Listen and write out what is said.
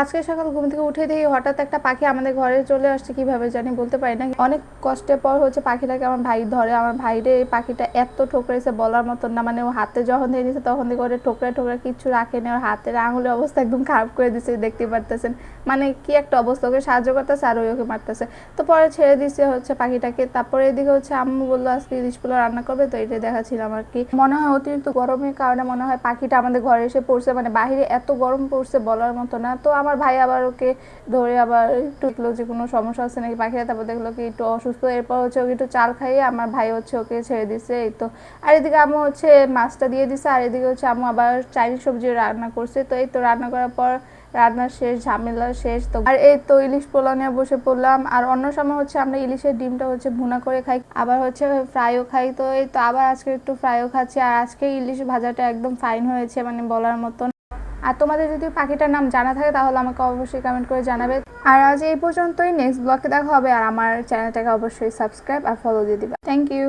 আজকে সকাল ঘুম থেকে উঠে দেখি হঠাৎ একটা পাখি আমাদের ঘরে চলে আসছে, কীভাবে জানি বলতে পারি না। অনেক কষ্টের পর হচ্ছে পাখিটাকে আমার ভাই ধরে, আমার ভাইরে এই পাখিটা এত ঠোকরেছে বলার মতন না মানে ও হাতে যখন দিয়ে দিয়েছে তখন থেকে ওরে ঠোকরে ঠোকরে কিচ্ছু রাখেনি, ওর হাতের আঙুলের অবস্থা একদম খারাপ করে দিছে দেখতে পারতেছেন। মানে কি একটা অবস্থা, ওকে সাহায্য করতেছে আর ওই ওকে মারতেছে। তো পরে ছেড়ে দিছে হচ্ছে পাখিটাকে, তারপরে এদিকে হচ্ছে আম্মু বলল, আজকে ইলিশ পোলাও রান্না করবে? তো এটাই দেখাচ্ছিলাম আর কি। মনে হয় অতিরিক্ত গরমের কারণে মনে হয় পাখিটা আমাদের ঘরে এসে পড়ছে মানে বাইরে এত গরম পড়ছে বলার মতো না। তো আমার ভাই আবার ওকে ধরে আবার একটু যে কোনো সমস্যা হচ্ছে নাকি পাখিটা তারপর দেখল কি একটু অসুস্থ। এরপর হচ্ছে ওকে একটু চাল খাইয়ে আমার ভাই হচ্ছে ওকে ছেড়ে দিছে, এই তো। আর এদিকে আম্মু হচ্ছে মাছটা দিয়ে দিছে, আর এদিকে হচ্ছে আম্মু আবার চাইনিজ সবজি রান্না করছে। তো এই তো রান্না করার পর রান্না শেষ, ঝামেলা শেষ। তো আর এই তো ইলিশ পোলাও নিয়ে বসে পড়লাম। আর অন্য সময় হচ্ছে আমরা ইলিশের ডিমটা হচ্ছে ভুনা করে খাই, আবার হচ্ছে ফ্রাইও খাই। তো এই তো আবার আজকে একটু ফ্রাইও খাচ্ছি। আর আজকে ইলিশ ভাজাটা একদম ফাইন হয়েছে মানে বলার মতন। আর তোমাদের যদি পাখিটার নাম জানা থাকে, তাহলে আমাকে অবশ্যই কমেন্ট করে জানাবে। আর আজ এই পর্যন্তই নেক্সট ব্লগে দেখা হবে, আর আমার চ্যানেলটাকে অবশ্যই সাবস্ক্রাইব আর ফলো দিয়ে দিবে। Thank you